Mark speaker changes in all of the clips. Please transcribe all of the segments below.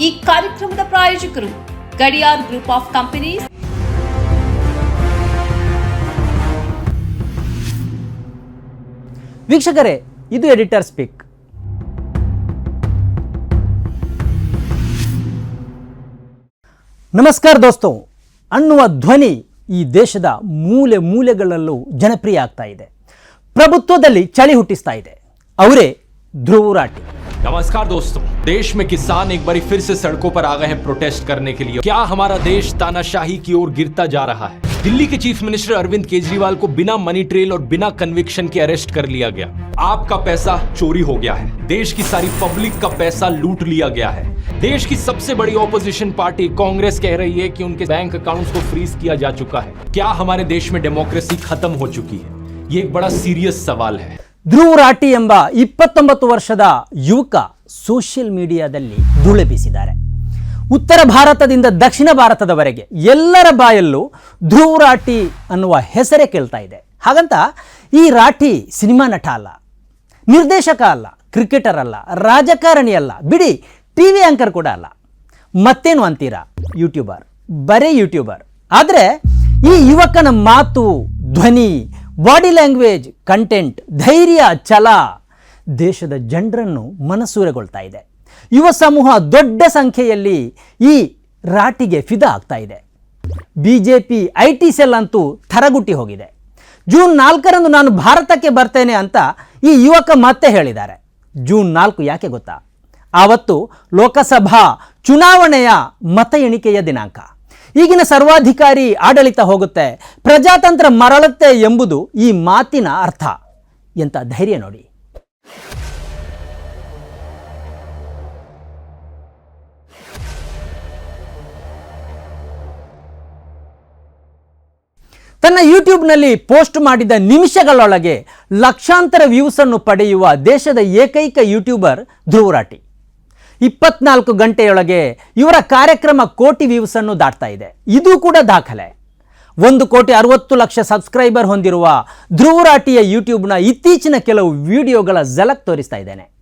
Speaker 1: ಈ ಕಾರ್ಯಕ್ರಮದ ಪ್ರಾಯೋಜಕರು ಗಡಿಯಾರ್ ಗ್ರೂಪ್ ಆಫ್ ಕಂಪನೀಸ್.
Speaker 2: ವೀಕ್ಷಕರೇ, ಇದು ಎಡಿಟರ್ ಸ್ಪೀಕ್. ನಮಸ್ಕಾರ ದೋಸ್ತೋ. ಅನ್ನುವ ಧ್ವನಿ ಈ ದೇಶದ ಮೂಲೆ ಮೂಲೆಗಳಲ್ಲೂ ಜನಪ್ರಿಯ ಆಗ್ತಾ ಇದೆ. ಪ್ರಭುತ್ವದಲ್ಲಿ ಚಳಿ ಹುಟ್ಟಿಸ್ತಾ ಇದೆ. ಅವರೇ ಧ್ರುವರಾಟಿ.
Speaker 3: नमस्कार दोस्तों, देश में किसान एक बार फिर से सड़कों पर आ गए हैं प्रोटेस्ट करने के लिए। क्या हमारा देश तानाशाही की ओर गिरता जा रहा है? दिल्ली के चीफ मिनिस्टर अरविंद केजरीवाल को बिना मनी ट्रेल और बिना कन्विक्शन के अरेस्ट कर लिया गया। आपका पैसा चोरी हो गया है। देश की सारी पब्लिक का पैसा लूट लिया गया है। देश की सबसे बड़ी ऑपोजिशन पार्टी कांग्रेस कह रही है कि उनके बैंक अकाउंट्स को फ्रीज किया जा चुका है। क्या हमारे देश में डेमोक्रेसी खत्म हो चुकी है? ये एक बड़ा सीरियस सवाल है।
Speaker 2: ಧ್ರುವರಾಟಿ ಎಂಬ ಇಪ್ಪತ್ತೊಂಬತ್ತು ವರ್ಷದ ಯುವಕ ಸೋಷಿಯಲ್ ಮೀಡಿಯಾದಲ್ಲಿ ಧೂಳೆ ಬೀಸಿದ್ದಾರೆ. ಉತ್ತರ ಭಾರತದಿಂದ ದಕ್ಷಿಣ ಭಾರತದವರೆಗೆ ಎಲ್ಲರ ಬಾಯಲ್ಲೂ ಧ್ರುವ ಧ್ರುವರಾಟಿ ಅನ್ನುವ ಹೆಸರೇ ಕೇಳ್ತಾ ಇದೆ. ಹಾಗಂತ ಈ ರಾಠಿ ಸಿನಿಮಾ ನಟ ಅಲ್ಲ, ನಿರ್ದೇಶಕ ಅಲ್ಲ, ಕ್ರಿಕೆಟರ್ ಅಲ್ಲ, ರಾಜಕಾರಣಿ ಅಲ್ಲ, ಬಿಡಿ ಟಿ ವಿ ಆಂಕರ್ ಕೂಡ ಅಲ್ಲ. ಮತ್ತೇನು ಅಂತೀರಾ? ಯೂಟ್ಯೂಬರ್, ಬರೀ ಯೂಟ್ಯೂಬರ್. ಆದರೆ ಈ ಯುವಕನ ಮಾತು, ಧ್ವನಿ ಬಾಡಿ ಲ್ಯಾಂಗ್ವೇಜ್, ಕಂಟೆಂಟ್, ಧೈರ್ಯ, ಛಲ ದೇಶದ ಜನರನ್ನು ಮನಸೂರೆಗೊಳ್ತಾ ಇದೆ. ಯುವ ಸಮೂಹ ದೊಡ್ಡ ಸಂಖ್ಯೆಯಲ್ಲಿ ಈ ರಾಟಿಗೆ ಫಿದಾ ಆಗ್ತಾ ಇದೆ. B J P I T cell ಅಂತೂ ಥರಗುಟ್ಟಿ ಹೋಗಿದೆ. ಜೂನ್ ನಾಲ್ಕರಂದು ನಾನು ಭಾರತಕ್ಕೆ ಬರ್ತೇನೆ ಅಂತ ಈ ಯುವಕ ಮತ್ತೆ ಹೇಳಿದ್ದಾರೆ. ಜೂನ್ ನಾಲ್ಕು ಯಾಕೆ ಗೊತ್ತಾ? ಆವತ್ತು ಲೋಕಸಭಾ ಚುನಾವಣೆಯ ಮತ ಎಣಿಕೆಯ ದಿನಾಂಕ. ಈಗಿನ ಸರ್ವಾಧಿಕಾರಿ ಆಡಳಿತ ಹೋಗುತ್ತೆ. ಪ್ರಜಾತಂತ್ರ ಮರಳುತ್ತೆ ಎಂಬುದು ಈ ಮಾತಿನ ಅರ್ಥ. ಎಂತ ಧೈರ್ಯ ನೋಡಿ. ತನ್ನ ಯೂಟ್ಯೂಬ್ನಲ್ಲಿ ಪೋಸ್ಟ್ ಮಾಡಿದ ನಿಮಿಷಗಳೊಳಗೆ ಲಕ್ಷಾಂತರ ವ್ಯೂಸ್ ಅನ್ನು ಪಡೆಯುವ ದೇಶದ ಏಕೈಕ ಯೂಟ್ಯೂಬರ್ ಧ್ರುವರಾಟಿ. ಇಪ್ಪತ್ನಾಲ್ಕು ಗಂಟೆಯೊಳಗೆ ಇವರ ಕಾರ್ಯಕ್ರಮ ಕೋಟಿ ವ್ಯೂಸ್ ಅನ್ನು ದಾಟ್ತಾ ಇದೆ. ಇದು ಕೂಡ ದಾಖಲೆ. ಒಂದು ಕೋಟಿ ಅರವತ್ತು ಲಕ್ಷ ಸಬ್ಸ್ಕ್ರೈಬರ್ ಹೊಂದಿರುವ ಧ್ರುವರಾಟಿಯ ಯೂಟ್ಯೂಬ್ನ ಇತ್ತೀಚಿನ ಕೆಲವು ವಿಡಿಯೋಗಳ ಝಲಕ್ ತೋರಿಸ್ತಾ ಇದ್ದೇನೆ.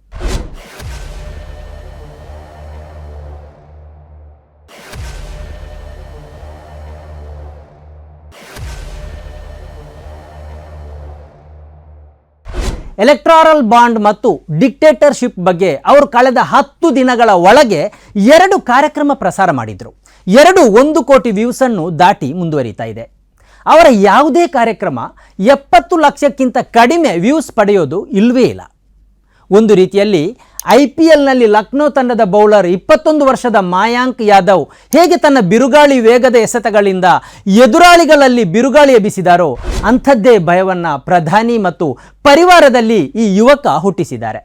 Speaker 2: ಎಲೆಕ್ಟ್ರಾರಲ್ ಬಾಂಡ್ ಮತ್ತು ಡಿಕ್ಟೇಟರ್ಶಿಪ್ ಬಗ್ಗೆ ಅವರು ಕಳೆದ ಹತ್ತು ದಿನಗಳ ಒಳಗೆ ಎರಡು ಕಾರ್ಯಕ್ರಮ ಪ್ರಸಾರ ಮಾಡಿದರು. ಎರಡು ಒಂದು ಕೋಟಿ ವ್ಯೂಸನ್ನು ದಾಟಿ ಮುಂದುವರಿತಾ ಇದೆ. ಅವರ ಯಾವುದೇ ಕಾರ್ಯಕ್ರಮ ಎಪ್ಪತ್ತು ಲಕ್ಷಕ್ಕಿಂತ ಕಡಿಮೆ ವ್ಯೂಸ್ ಪಡೆಯೋದು ಇಲ್ಲವೇ ಇಲ್ಲ. ಒಂದು ರೀತಿಯಲ್ಲಿ ಐ ಪಿ ಎಲ್ನಲ್ಲಿ ಲಕ್ನೋ ತಂಡದ ಬೌಲರ್ ಇಪ್ಪತ್ತೊಂದು ವರ್ಷದ ಮಾಯಾಂಕ್ ಯಾದವ್ ಹೇಗೆ ತನ್ನ ಬಿರುಗಾಳಿ ವೇಗದ ಎಸೆತಗಳಿಂದ ಎದುರಾಳಿಗಳಲ್ಲಿ ಬಿರುಗಾಳಿ ಎಬ್ಬಿಸಿದಾರೋ ಅಂಥದ್ದೇ ಭಯವನ್ನು ಪ್ರಧಾನಿ ಮತ್ತು ಪರಿವಾರದಲ್ಲಿ ಈ ಯುವಕ ಹುಟ್ಟಿಸಿದ್ದಾರೆ.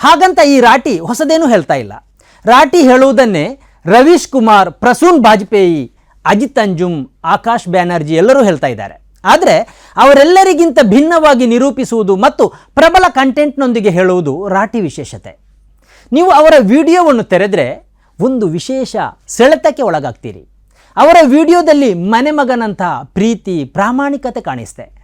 Speaker 2: ಹಾಗಂತ ಈ ರಾಟಿ ಹೊಸದೇನು ಹೇಳ್ತಾ ಇಲ್ಲ. ರಾಟಿ ಹೇಳುವುದನ್ನೇ ರವೀಶ್ ಕುಮಾರ್, ಪ್ರಸೂನ್ ಬಾಜಪೇಯಿ, ಅಜಿತ್ ಅಂಜುಮ್ ಆಕಾಶ್ ಬ್ಯಾನರ್ಜಿ ಎಲ್ಲರೂ ಹೇಳ್ತಾ ಇದ್ದಾರೆ. ಆದರೆ ಅವರೆಲ್ಲರಿಗಿಂತ ಭಿನ್ನವಾಗಿ ನಿರೂಪಿಸುವುದು ಮತ್ತು ಪ್ರಬಲ ಕಂಟೆಂಟ್ನೊಂದಿಗೆ ಹೇಳುವುದು ರಾಟಿ ವಿಶೇಷತೆ. ನೀವು ಅವರ ವಿಡಿಯೋವನ್ನು ತೆರೆದರೆ ಒಂದು ವಿಶೇಷ ಸೆಳೆತಕ್ಕೆ ಒಳಗಾಗ್ತೀರಿ. ಅವರ ವಿಡಿಯೋದಲ್ಲಿ ಮನೆ ಪ್ರೀತಿ, ಪ್ರಾಮಾಣಿಕತೆ ಕಾಣಿಸ್ತೆ.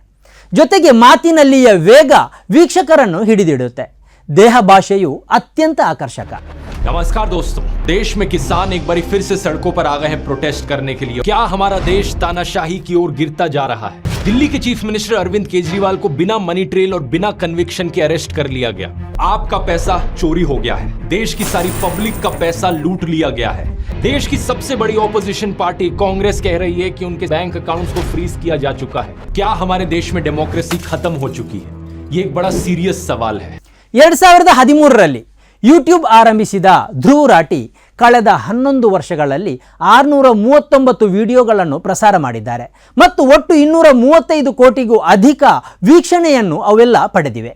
Speaker 2: ಜೊತೆಗೆ ಮಾತಿನಲ್ಲಿಯ ವೇಗ ವೀಕ್ಷಕರನ್ನು ಹಿಡಿದಿಡುತ್ತೆ. ದೇಹ ಭಾಷೆಯು ಅತ್ಯಂತ ಆಕರ್ಷಕ
Speaker 3: नमस्कार दोस्तों देश में किसान एक बार फिर से सड़कों पर आ गए हैं प्रोटेस्ट करने के लिए क्या हमारा देश तानाशाही की ओर गिरता जा रहा है दिल्ली के चीफ मिनिस्टर अरविंद केजरीवाल को बिना मनी ट्रेल और बिना कन्विक्शन के अरेस्ट कर लिया गया आपका पैसा चोरी हो गया है देश की सारी पब्लिक का पैसा लूट लिया गया है देश की सबसे बड़ी ऑपोजिशन पार्टी कांग्रेस कह रही है कि उनके बैंक अकाउंट्स को फ्रीज किया जा चुका है क्या हमारे देश में डेमोक्रेसी खत्म हो चुकी है ये एक बड़ा सीरियस सवाल है
Speaker 2: ಎರಡು ಸಾವಿರದ ಹದಿಮೂರರಲ್ಲಿ ಯೂಟ್ಯೂಬ್ ಆರಂಭಿಸಿದ ಧ್ರುವ್ ರಾಟಿ ಕಳೆದ ಹನ್ನೊಂದು ವರ್ಷಗಳಲ್ಲಿ ಆರುನೂರ ಮೂವತ್ತೊಂಬತ್ತು ವಿಡಿಯೋಗಳನ್ನು ಪ್ರಸಾರ ಮಾಡಿದ್ದಾರೆ ಮತ್ತು ಒಟ್ಟು ಇನ್ನೂರ ಮೂವತ್ತೈದು ಕೋಟಿಗೂ ಅಧಿಕ ವೀಕ್ಷಣೆಯನ್ನು ಅವೆಲ್ಲ ಪಡೆದಿವೆ.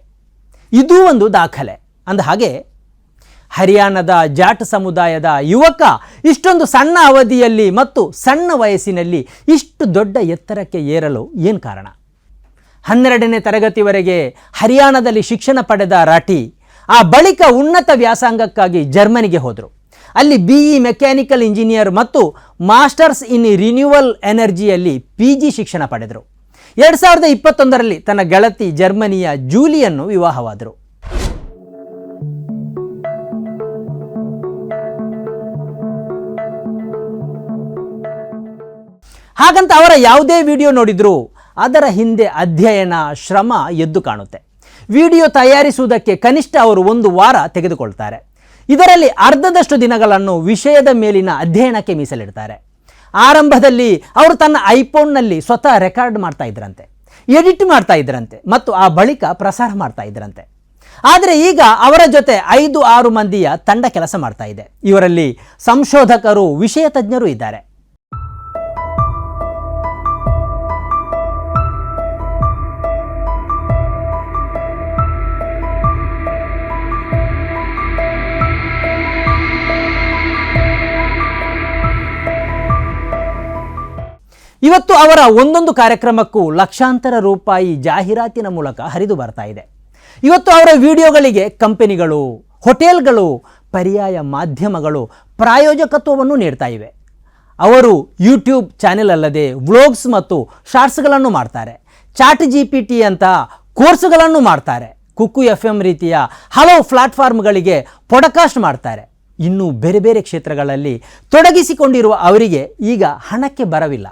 Speaker 2: ಇದೂ ಒಂದು ದಾಖಲೆ. ಅಂದ ಹಾಗೆ, ಹರಿಯಾಣದ ಜಾಟ್ ಸಮುದಾಯದ ಯುವಕ ಇಷ್ಟೊಂದು ಸಣ್ಣ ಅವಧಿಯಲ್ಲಿ ಮತ್ತು ಸಣ್ಣ ವಯಸ್ಸಿನಲ್ಲಿ ಇಷ್ಟು ದೊಡ್ಡ ಎತ್ತರಕ್ಕೆ ಏರಲು ಏನು ಕಾರಣ? ಹನ್ನೆರಡನೇ ತರಗತಿವರೆಗೆ ಹರಿಯಾಣದಲ್ಲಿ ಶಿಕ್ಷಣ ಪಡೆದ ರಾಠಿ ಆ ಬಳಿಕ ಉನ್ನತ ವ್ಯಾಸಂಗಕ್ಕಾಗಿ ಜರ್ಮನಿಗೆ ಹೋದರು. ಅಲ್ಲಿ ಬಿ ಇ ಮೆಕ್ಯಾನಿಕಲ್ ಇಂಜಿನಿಯರ್ ಮತ್ತು ಮಾಸ್ಟರ್ಸ್ ಇನ್ ರಿನ್ಯೂವಲ್ ಎನರ್ಜಿಯಲ್ಲಿ ಪಿ ಜಿ ಶಿಕ್ಷಣ ಪಡೆದರು. ಎರಡು ಸಾವಿರದ ಇಪ್ಪತ್ತೊಂದರಲ್ಲಿ ತನ್ನ ಗೆಳತಿ ಜರ್ಮನಿಯ ಜೂಲಿಯನ್ನು ವಿವಾಹವಾದರು. ಹಾಗಂತ ಅವರ ಯಾವುದೇ ವಿಡಿಯೋ ನೋಡಿದ್ರು ಅದರ ಹಿಂದೆ ಅಧ್ಯಯನ ಶ್ರಮ ಎದ್ದು ಕಾಣುತ್ತೆ. ವಿಡಿಯೋ ತಯಾರಿಸುವುದಕ್ಕೆ ಕನಿಷ್ಠ ಅವರು ಒಂದು ವಾರ ತೆಗೆದುಕೊಳ್ತಾರೆ. ಇದರಲ್ಲಿ ಅರ್ಧದಷ್ಟು ದಿನಗಳನ್ನು ವಿಷಯದ ಮೇಲಿನ ಅಧ್ಯಯನಕ್ಕೆ ಮೀಸಲಿಡ್ತಾರೆ. ಆರಂಭದಲ್ಲಿ ಅವರು ತನ್ನ ಐಫೋನ್ನಲ್ಲಿ ಸ್ವತಃ ರೆಕಾರ್ಡ್ ಮಾಡ್ತಾ ಇದ್ರಂತೆ, ಎಡಿಟ್ ಮಾಡ್ತಾ ಇದ್ರಂತೆ ಮತ್ತು ಆ ಬಳಿಕ ಪ್ರಸಾರ ಮಾಡ್ತಾ ಇದ್ರಂತೆ. ಆದರೆ ಈಗ ಅವರ ಜೊತೆ ಐದು ಆರು ಮಂದಿಯ ತಂಡ ಕೆಲಸ ಮಾಡ್ತಾ ಇದೆ. ಇವರಲ್ಲಿ ಸಂಶೋಧಕರು, ವಿಷಯ ತಜ್ಞರು ಇದ್ದಾರೆ. ಇವತ್ತು ಅವರ ಒಂದೊಂದು ಕಾರ್ಯಕ್ರಮಕ್ಕೂ ಲಕ್ಷಾಂತರ ರೂಪಾಯಿ ಜಾಹೀರಾತಿನ ಮೂಲಕ ಹರಿದು ಬರ್ತಾ ಇದೆ. ಇವತ್ತು ಅವರ ವಿಡಿಯೋಗಳಿಗೆ ಕಂಪನಿಗಳು, ಹೋಟೆಲ್ಗಳು, ಪರ್ಯಾಯ ಮಾಧ್ಯಮಗಳು ಪ್ರಾಯೋಜಕತ್ವವನ್ನು ನೀಡ್ತಾ ಇವೆ. ಅವರು ಯೂಟ್ಯೂಬ್ ಚಾನೆಲ್ ಅಲ್ಲದೆ ವ್ಲೋಗ್ಸ್ ಮತ್ತು ಶಾರ್ಟ್ಸ್ಗಳನ್ನು ಮಾಡ್ತಾರೆ. ಚಾಟ್ ಜಿ ಪಿ ಟಿ ಅಂತ ಕೋರ್ಸ್ಗಳನ್ನು ಮಾಡ್ತಾರೆ. ಕುಕ್ಕು ಎಫ್ ಎಂ ರೀತಿಯ ಹಲವು ಪ್ಲಾಟ್ಫಾರ್ಮ್ಗಳಿಗೆ ಪೊಡಕಾಸ್ಟ್ ಮಾಡ್ತಾರೆ. ಇನ್ನು ಬೇರೆ ಬೇರೆ ಕ್ಷೇತ್ರಗಳಲ್ಲಿ ತೊಡಗಿಸಿಕೊಂಡಿರುವ ಅವರಿಗೆ ಈಗ ಹಣಕ್ಕೆ ಬರವಿಲ್ಲ.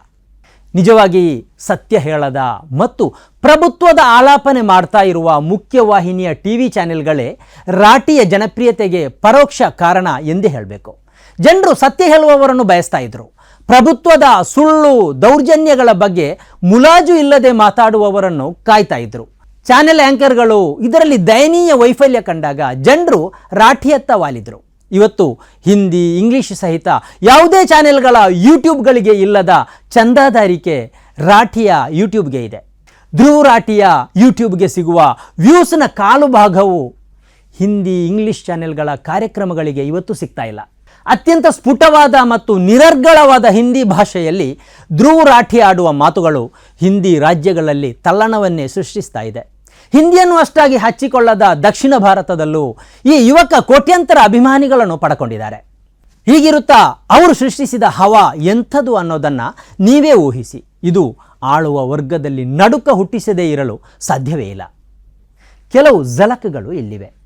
Speaker 2: ನಿಜವಾಗಿ ಸತ್ಯ ಹೇಳದ ಮತ್ತು ಪ್ರಭುತ್ವದ ಆಲಾಪನೆ ಮಾಡ್ತಾ ಇರುವ ಮುಖ್ಯವಾಹಿನಿಯ ಟಿ ವಿ ಚಾನೆಲ್ಗಳೇ ರಾಟಿಯ ಜನಪ್ರಿಯತೆಗೆ ಪರೋಕ್ಷ ಕಾರಣ ಎಂದೇ ಹೇಳಬೇಕು. ಜನರು ಸತ್ಯ ಹೇಳುವವರನ್ನು ಬಯಸ್ತಾ ಇದ್ರು. ಪ್ರಭುತ್ವದ ಸುಳ್ಳು, ದೌರ್ಜನ್ಯಗಳ ಬಗ್ಗೆ ಮುಲಾಜು ಇಲ್ಲದೆ ಮಾತಾಡುವವರನ್ನು ಕಾಯ್ತಾ ಇದ್ರು. ಚಾನೆಲ್ ಆಂಕರ್ಗಳು ಇದರಲ್ಲಿ ದಯನೀಯ ವೈಫಲ್ಯ ಕಂಡಾಗ ಜನರು ರಾಠಿಯತ್ತ ವಾಲಿದ್ರು. ಇವತ್ತು ಹಿಂದಿ, ಇಂಗ್ಲಿಷ್ ಸಹಿತ ಯಾವುದೇ ಚಾನೆಲ್ಗಳ ಯೂಟ್ಯೂಬ್ಗಳಿಗೆ ಇಲ್ಲದ ಚಂದಾದಾರಿಕೆ ರಾಠಿಯ ಯೂಟ್ಯೂಬ್ಗೆ ಇದೆ. ಧ್ರುವ ರಾಠಿಯ ಯೂಟ್ಯೂಬ್ಗೆ ಸಿಗುವ ವ್ಯೂಸ್ನ ಕಾಲು ಭಾಗವು ಹಿಂದಿ, ಇಂಗ್ಲಿಷ್ ಚಾನೆಲ್ಗಳ ಕಾರ್ಯಕ್ರಮಗಳಿಗೆ ಇವತ್ತು ಸಿಗ್ತಾ ಇಲ್ಲ. ಅತ್ಯಂತ ಸ್ಫುಟವಾದ ಮತ್ತು ನಿರರ್ಗಳವಾದ ಹಿಂದಿ ಭಾಷೆಯಲ್ಲಿ ಧ್ರುವ ರಾಠಿ ಆಡುವ ಮಾತುಗಳು ಹಿಂದಿ ರಾಜ್ಯಗಳಲ್ಲಿ ತಲ್ಲಣವನ್ನೇ ಸೃಷ್ಟಿಸ್ತಾ ಇದೆ. ಹಿಂದಿಯನ್ನು ಅಷ್ಟಾಗಿ ಹಚ್ಚಿಕೊಳ್ಳದ ದಕ್ಷಿಣ ಭಾರತದಲ್ಲೂ ಈ ಯುವಕ ಕೋಟ್ಯಂತರ ಅಭಿಮಾನಿಗಳನ್ನು ಪಡ್ಕೊಂಡಿದ್ದಾರೆ. ಹೀಗಿರುತ್ತಾ ಅವರು ಸೃಷ್ಟಿಸಿದ ಹವಾ ಎಂಥದು ಅನ್ನೋದನ್ನು ನೀವೇ ಊಹಿಸಿ. ಇದು ಆಳುವ ವರ್ಗದಲ್ಲಿ ನಡುಕ ಹುಟ್ಟಿಸದೇ ಇರಲು ಸಾಧ್ಯವೇ ಇಲ್ಲ. ಕೆಲವು ಝಲಕಗಳು ಇಲ್ಲಿವೆ.